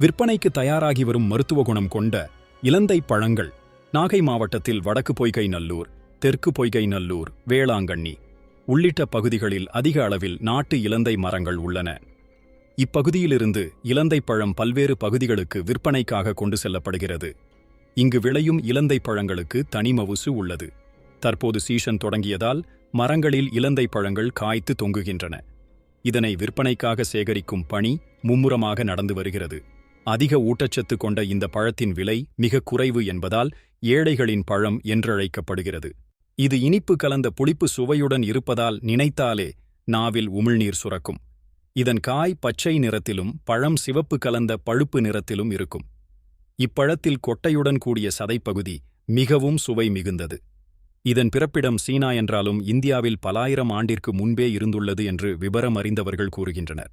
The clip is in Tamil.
விற்பனைக்கு தயாராகி வரும் மருத்துவ குணம் கொண்ட இலந்தை பழங்கள் நாகை மாவட்டத்தில் வடக்கு பொய்கை நல்லூர் தெற்கு பொய்கை நல்லூர் வேளாங்கண்ணி உள்ளிட்ட பகுதிகளில் அதிக அளவில் நாட்டு இலந்தை மரங்கள் உள்ளன. இப்பகுதியிலிருந்து இலந்தை பழம் பல்வேறு பகுதிகளுக்கு விற்பனைக்காக கொண்டு செல்லப்படுகிறது. இங்கு விளையும் இலந்தை பழங்களுக்கு தனி மவுசு உள்ளது. தற்போது சீசன் தொடங்கியதால் மரங்களில் இலந்தை பழங்கள் காய்த்து தொங்குகின்றன. இதனை விற்பனைக்காக சேகரிக்கும் பணி மும்முரமாக நடந்து வருகிறது. அதிக ஊட்டச்சத்து கொண்ட இந்த பழத்தின் விலை மிக குறைவு என்பதால் ஏழைகளின் பழம் என்றழைக்கப்படுகிறது. இது இனிப்பு கலந்த புளிப்பு சுவையுடன் இருப்பதால் நினைத்தாலே நாவில் உமிழ்நீர் சுரக்கும். இதன் காய் பச்சை நிறத்திலும் பழம் சிவப்பு கலந்த பழுப்பு நிறத்திலும் இருக்கும். இப்பழத்தில் கொட்டையுடன் கூடிய சதைப்பகுதி மிகவும் சுவை மிகுந்தது. இதன் பிறப்பிடம் சீனா என்றாலும் இந்தியாவில் பலாயிரம் ஆண்டிற்கு முன்பே இருந்துள்ளது என்று விபரம் அறிந்தவர்கள் கூறுகின்றனர்.